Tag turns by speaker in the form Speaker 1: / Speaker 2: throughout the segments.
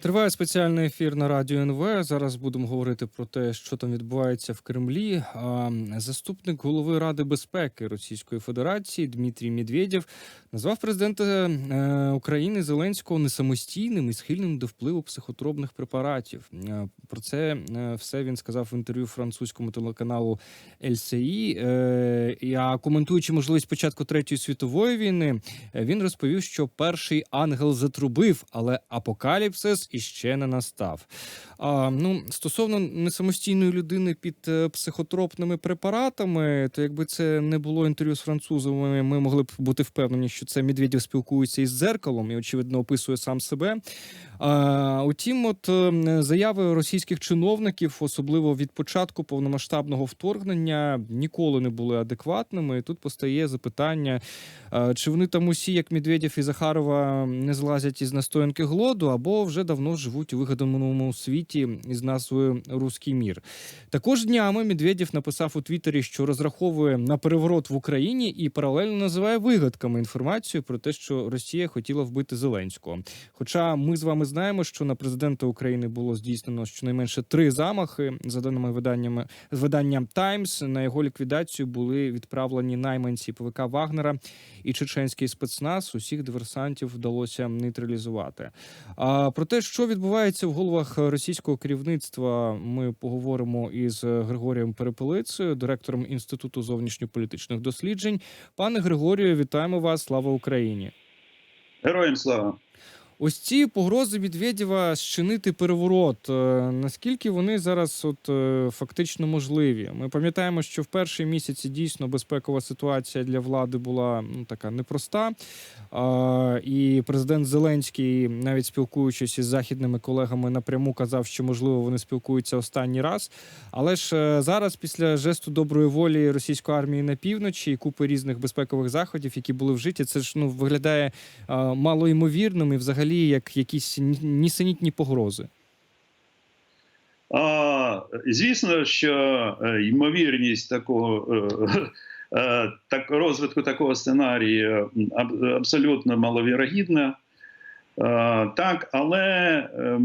Speaker 1: Триває спеціальний ефір на радіо НВ. Зараз будемо говорити про те, що там відбувається в Кремлі. Заступник голови Ради безпеки Російської Федерації Дмитрій Медведєв назвав президента е, України Зеленського несамостійним і схильним до впливу психотропних препаратів. Е, Про це е, все він сказав в інтерв'ю французькому телеканалу LCI. Е, і, А коментуючи можливість початку третьої світової війни, він розповів, що перший ангел затрубив, але апокаліпсис іще не настав. А, ну, стосовно несамостійної людини під е, психотропними препаратами, то якби це не було інтерв'ю з французами, ми могли б бути впевнені, що це Медведєв спілкується із дзеркалом і, очевидно, описує сам себе. А, утім, от е, заяви російських чиновників, особливо від початку повномасштабного вторгнення, ніколи не були адекватними. І тут постає запитання, е, чи вони там усі, як Медведєв і Захарова, не злазять із настоянки глоду, або вже давно живуть у вигаданому світі із назвою Руський мір. Також днями Медведєв написав у Твіттері, що розраховує на переворот в Україні і паралельно називає вигадками інформацію про те, що Росія хотіла вбити Зеленського. Хоча ми з вами знаємо, що на президента України було здійснено щонайменше три замахи, за даними виданнями виданням Таймс. На його ліквідацію були відправлені найманці ПВК Вагнера і чеченський спецназ. Усіх диверсантів вдалося нейтралізувати. А про те, що відбувається в головах російського керівництва, ми поговоримо із Григорієм Перепелицею, директором інституту зовнішньополітичних досліджень. Пане Григорію, вітаємо вас! Слава Україні!
Speaker 2: Героям слава.
Speaker 1: Ось ці погрози Медведєва зчинити переворот. е, Наскільки вони зараз от е, фактично можливі? Ми пам'ятаємо, що в перші місяці дійсно безпекова ситуація для влади була ну така непроста. І президент Зеленський, навіть спілкуючись із західними колегами, напряму казав, що можливо вони спілкуються останній раз. Але ж е, зараз, після жесту доброї волі російської армії на півночі і купи різних безпекових заходів, які були вжиті, це ж ну виглядає малоймовірним і взагалі як якісь нісенітні погрози.
Speaker 2: А, звісно, що е, ймовірність такого е, е, так, розвитку такого сценарію аб- абсолютно маловірогідна. Так, але е,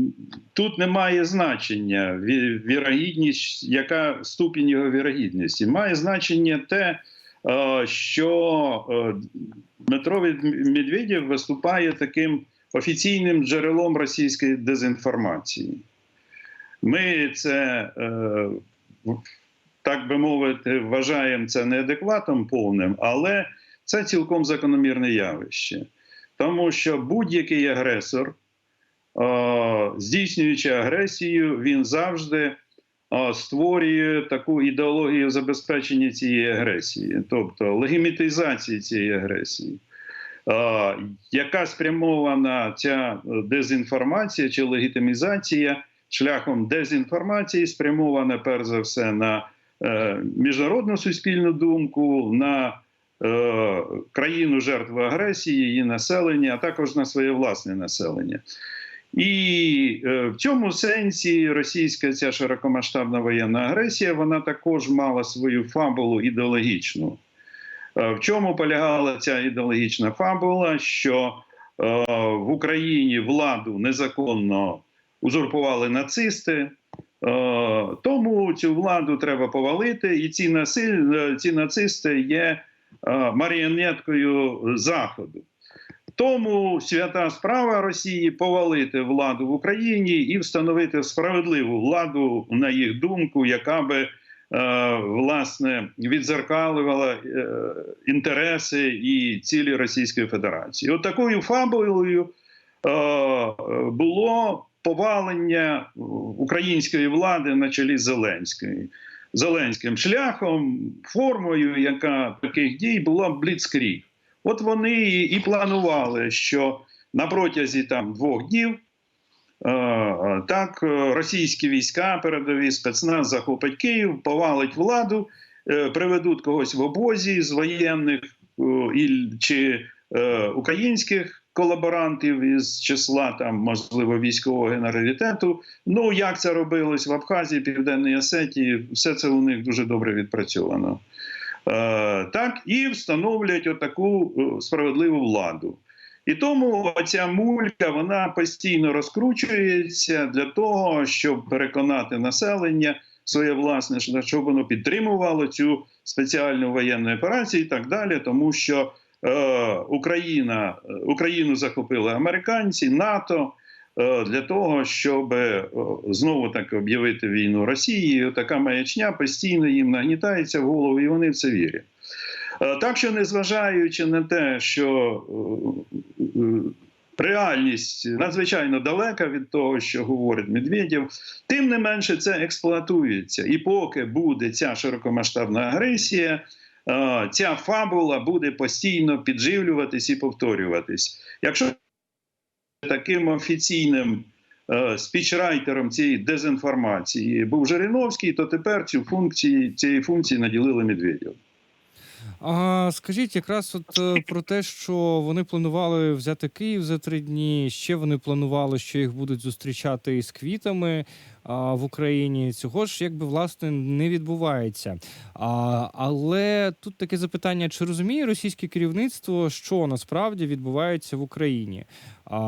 Speaker 2: тут немає значення вірогідність, яка ступінь його вірогідності. Має значення те, що Дмитро Медведєв виступає таким офіційним джерелом російської дезінформації. Ми це, е, так би мовити, вважаємо це неадекватом повним, але це цілком закономірне явище. Тому що будь-який агресор, е, здійснюючи агресію, він завжди е, створює таку ідеологію забезпечення цієї агресії, тобто легімітизації цієї агресії. Яка спрямована ця дезінформація чи легітимізація шляхом дезінформації, спрямована перш за все на е, міжнародну суспільну думку, на е, країну жертву агресії, її населення, а також на своє власне населення. І е, в цьому сенсі російська ця широкомасштабна воєнна агресія вона також мала свою фабулу ідеологічну. Е, В чому полягала ця ідеологічна фабула? Що е, в Україні владу незаконно узурпували нацисти, е, тому цю владу треба повалити, і ці, насиль... ці нацисти є маріонеткою Заходу. Тому свята справа Росії повалити владу в Україні і встановити справедливу владу, на їх думку, яка би власне відзеркалювала е, інтереси і цілі Російської Федерації. От такою фабулою е, було повалення української влади на чолі з Зеленською. Зеленським шляхом, формою, яка таких дій була бліцкріг. От вони і планували, що на протязі там двох днів е, так е, російські війська, передові спецназ захопить Київ, повалить владу, е, приведуть когось в обозі з воєнних е, чи е, українських колаборантів із числа там, можливо, військового генералітету. Ну як це робилось в Абхазії, Південній Осетії, все це у них дуже добре відпрацьовано. Е, так, і встановлять отаку е, справедливу владу. І тому ця мулька вона постійно розкручується для того, щоб переконати населення своє власне, що- щоб воно підтримувало цю спеціальну воєнну операцію і так далі, тому що е, Україна, Україну захопили американці, НАТО е, для того, щоб е, знову так об'явити війну Росії. Така маячня постійно їм нагнітається в голову, і вони в це вірять. Е, Так що, незважаючи на те, що е, е, реальність надзвичайно далека від того, що говорить Медведєв, тим не менше це експлуатується. І поки буде ця широкомасштабна агресія, ця фабула буде постійно підживлюватись і повторюватись. Якщо таким офіційним спічрайтером цієї дезінформації був Жириновський, то тепер цю функції, цієї функції наділили Медведєв.
Speaker 1: А скажіть якраз от е, про те, що вони планували взяти Київ за три дні. Ще вони планували, що їх будуть зустрічати із квітами в Україні. Цього ж якби власне не відбувається. А, але тут таке запитання: чи розуміє російське керівництво, що насправді відбувається в Україні? А,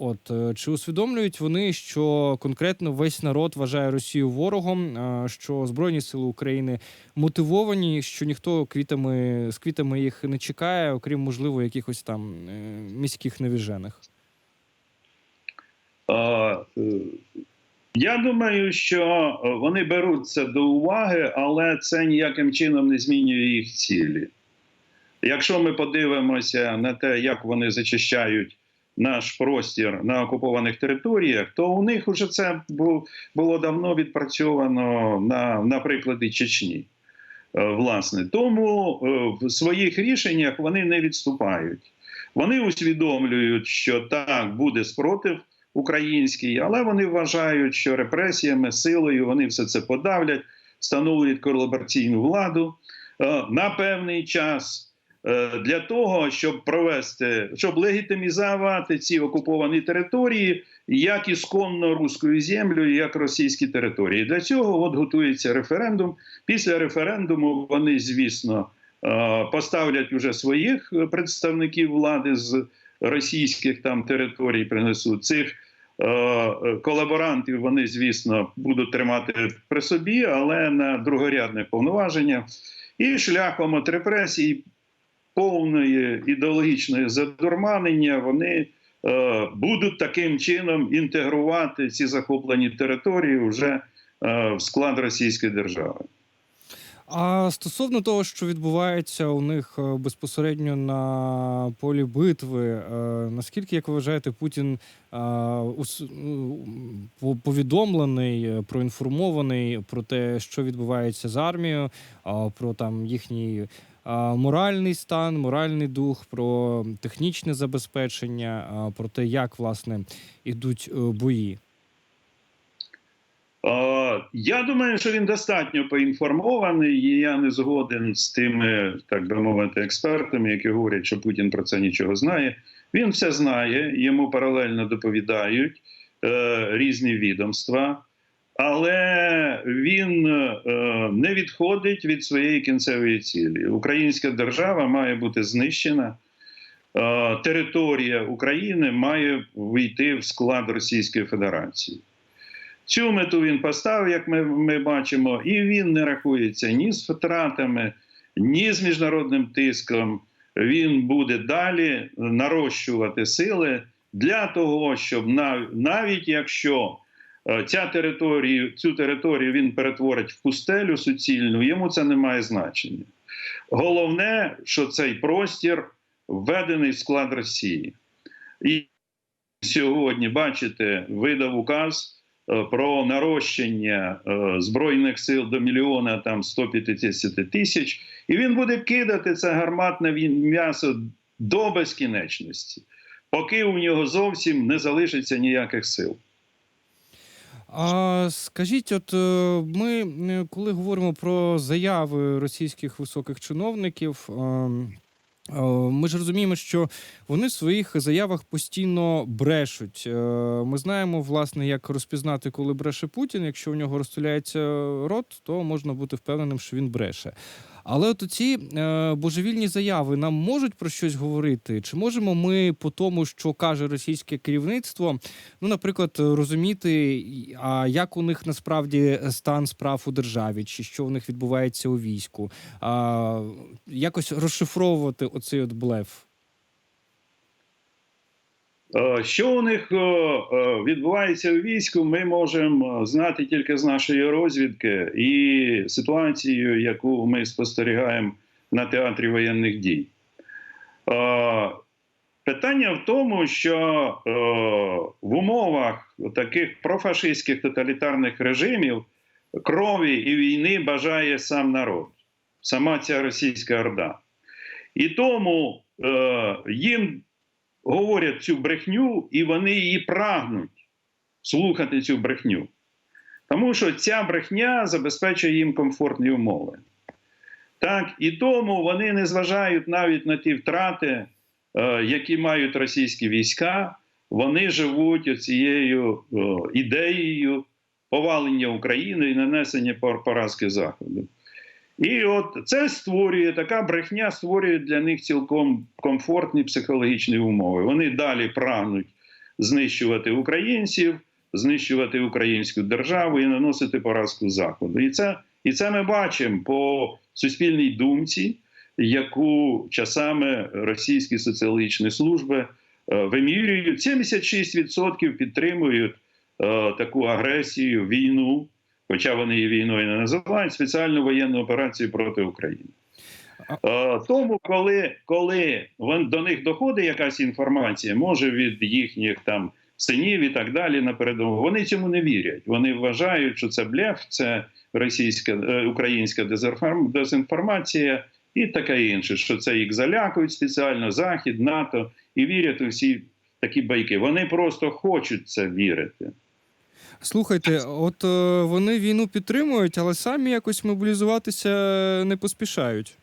Speaker 1: от е, чи усвідомлюють вони, що конкретно весь народ вважає Росію ворогом, що Збройні сили України мотивовані, що ніхто квітами з квітами їх не чекає, окрім можливо якихось там е, міських невіжених.
Speaker 2: А, е, Я думаю, що вони беруть це до уваги, але це ніяким чином не змінює їх цілі. Якщо ми подивимося на те, як вони зачищають наш простір на окупованих територіях, то у них вже це було давно відпрацьовано на, на Чечні. Е, Власне, тому е, в своїх рішеннях вони не відступають. Вони усвідомлюють, що так буде спротив український, але вони вважають, що репресіями, силою вони все це подавлять, встановлюють колабораційну владу е, на певний час. е, Для того щоб провести, щоб легітимізувати ці окуповані території як ісконно руську землю, як російські території. Для цього от готується референдум. Після референдуму вони, звісно, е, поставлять уже своїх представників влади з російських там територій, принесуть цих колаборантів. Вони, звісно, будуть тримати при собі, але на другорядне повноваження. І шляхом от репресій, повної ідеологічної задурманення, вони е, будуть таким чином інтегрувати ці захоплені території вже е, в склад Російської держави.
Speaker 1: А стосовно того, що відбувається у них е, безпосередньо на полі битви, е, наскільки, як ви вважаєте, Путін е, повідомлений, проінформований про те, що відбувається з армією, про там їхній моральний стан, моральний дух, про технічне забезпечення, про те, як власне ідуть бої.
Speaker 2: Е, Я думаю, що він достатньо поінформований, і я не згоден з тими, так би мовити, експертами, які говорять, що Путін про це нічого знає. Він все знає, йому паралельно доповідають е, різні відомства, але він е, не відходить від своєї кінцевої цілі. Українська держава має бути знищена. Територія України має вийти в склад Російської Федерації. Цю мету він поставив, як ми, ми бачимо, і він не рахується ні з втратами, ні з міжнародним тиском. Він буде далі нарощувати сили для того, щоб нав- навіть якщо е, ця територія, цю територію він перетворить в пустелю суцільну, йому це не має значення. Головне, що цей простір введений в склад Росії. І сьогодні, бачите, видав указ про нарощення е, збройних сил до мільйона там 150 тисяч, і він буде кидати це гарматне м'ясо до безкінечності, поки у нього зовсім не залишиться ніяких сил.
Speaker 1: А скажіть, от е, ми е, коли говоримо про заяви російських високих чиновників, ем, е, ми ж розуміємо, що вони в своїх заявах постійно брешуть. Е, Ми знаємо, власне, як розпізнати, коли бреше Путін. Якщо у нього розтуляється рот, то можна бути впевненим, що він бреше. Але от ці е, божевільні заяви нам можуть про щось говорити? Чи можемо ми по тому, що каже російське керівництво, ну, наприклад, розуміти, а як у них насправді стан справ у державі, чи що у них відбувається у війську? А, якось розшифровувати оцей от блеф?
Speaker 2: Е, Що у них е, е, відбувається у війську, ми можемо знати тільки з нашої розвідки і ситуацію, яку ми спостерігаємо на театрі воєнних дій. Питання в тому, що в умовах таких профашистських тоталітарних режимів крові і війни бажає сам народ, сама ця російська орда. І тому їм говорять цю брехню, і вони її прагнуть слухати цю брехню. Тому що ця брехня забезпечує їм комфортні умови. Так, і тому вони не зважають навіть на ті втрати, е, які мають російські війська, вони живуть цією ідеєю повалення України і нанесення поразки Заходу. І от це створює така брехня, створює для них цілком комфортні психологічні умови. Вони далі прагнуть знищувати українців, знищувати українську державу і наносити поразку заходу. І це, і це ми бачимо по суспільній думці, яку часами російські соціологічні служби е, вимірюють. 76% підтримують е, таку агресію, війну хоча вони її війною не називають, спеціальну воєнну операцію проти України. Тому, коли, коли до них доходить якась інформація, може від їхніх там синів і так далі на передову, вони цьому не вірять. Вони вважають, що це блеф, це російська е, українська дезінформ- дезінформація і таке інше, що це їх залякують спеціально Захід, НАТО і вірять у всі такі байки. Вони просто хочуть це вірити.
Speaker 1: Слухайте, от е, вони війну підтримують, але самі якось мобілізуватися не поспішають.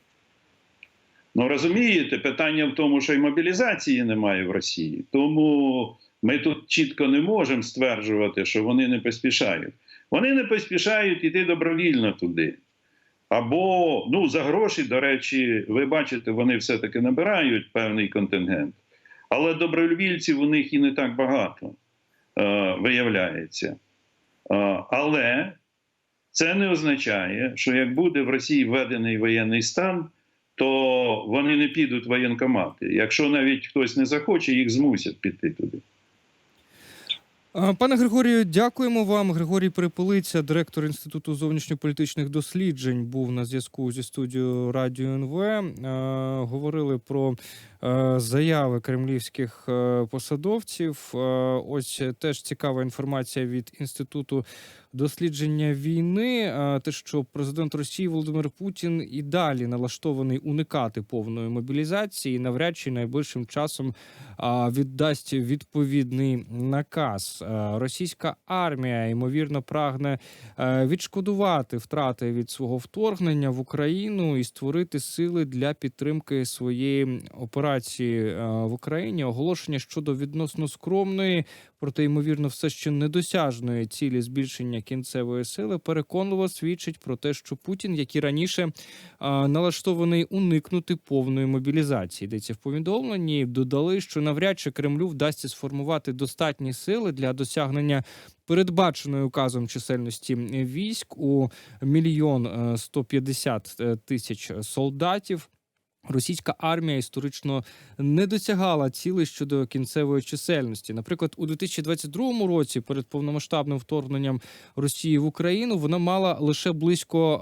Speaker 2: Ну розумієте, питання в тому, що й мобілізації немає в Росії. Тому ми тут чітко не можемо стверджувати, що вони не поспішають. Вони не поспішають іти добровільно туди. Або ну, за гроші, до речі, ви бачите, вони все-таки набирають певний контингент. Але добровільців у них і не так багато виявляється. Е, але це не означає, що як буде в Росії введений воєнний стан, то вони не підуть в воєнкомати. Якщо навіть хтось не захоче, їх змусять піти туди.
Speaker 1: Пане Григорію, дякуємо вам. Григорій Переполиця, директор Інституту зовнішньополітичних досліджень, був на зв'язку зі студією Радіо НВ. Говорили про заяви кремлівських посадовців. Ось теж цікава інформація від Інституту дослідження війни. Те, що президент Росії Володимир Путін і далі налаштований уникати повної мобілізації, і навряд чи найближчим часом віддасть відповідний наказ. Російська армія ймовірно прагне відшкодувати втрати від свого вторгнення в Україну і створити сили для підтримки своєї операції в Україні. Оголошення щодо відносно скромної, проте ймовірно, все ще недосяжної цілі збільшення кінцевої сили переконливо свідчить про те, що Путін, як і раніше, е, налаштований уникнути повної мобілізації. Йдеться в повідомленні. Додали, що навряд чи Кремлю вдасться сформувати достатні сили для досягнення передбаченої указом чисельності військ у мільйон е, 150 е, тисяч солдатів. Російська армія історично не досягала цілей щодо кінцевої чисельності. Наприклад, у 2022 році, перед повномасштабним вторгненням Росії в Україну, вона мала лише близько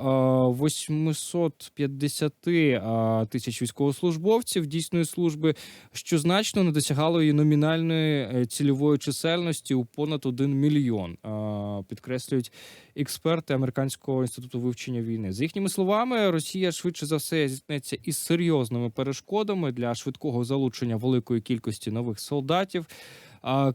Speaker 1: е, 850 е, тисяч військовослужбовців дійсної служби, що значно не досягало її номінальної е, цільової чисельності у понад 1 мільйон. Підкреслюють експерти Американського інституту вивчення війни. За їхніми словами, Росія швидше за все зіткнеться із серйозними перешкодами для швидкого залучення великої кількості нових солдатів.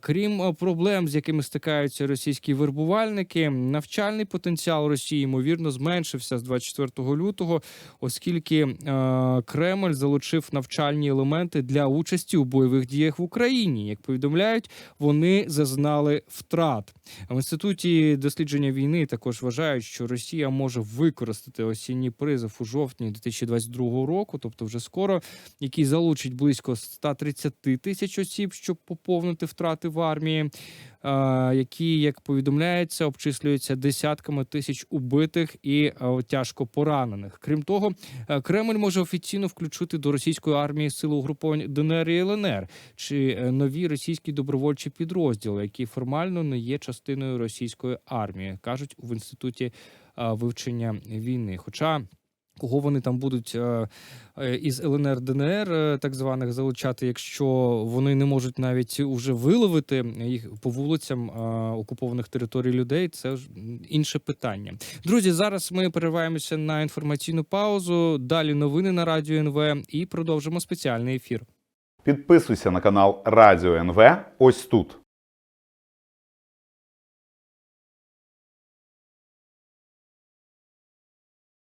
Speaker 1: Крім е, проблем, з якими стикаються російські вербувальники, навчальний потенціал Росії ймовірно зменшився з 24 лютого, оскільки е, Кремль залучив навчальні елементи для участі у бойових діях в Україні. Як повідомляють, вони зазнали втрат. В інституті дослідження війни також вважають, що Росія може використати осінній призов у жовтні 2022 року, тобто вже скоро, який залучить близько 130 тисяч осіб, щоб поповнити втрати в армії, е, які, як повідомляється, обчислюються десятками тисяч убитих і е, тяжко поранених. Крім того, е, Кремль може офіційно включити до російської армії сили угруповань ДНР і ЛНР чи нові російські добровольчі підрозділи, які формально не є частиною російської армії, кажуть в інституті вивчення війни. Хоча кого вони там будуть е, е, із ЛНР ДНР, е, так званих залучати, якщо вони не можуть навіть уже виловити їх по вулицям окупованих територій людей, це ж інше питання. Друзі, зараз ми перериваємося на інформаційну паузу. Далі новини на радіо НВ і продовжимо спеціальний ефір.
Speaker 3: Підписуйся на канал Радіо НВ ось тут.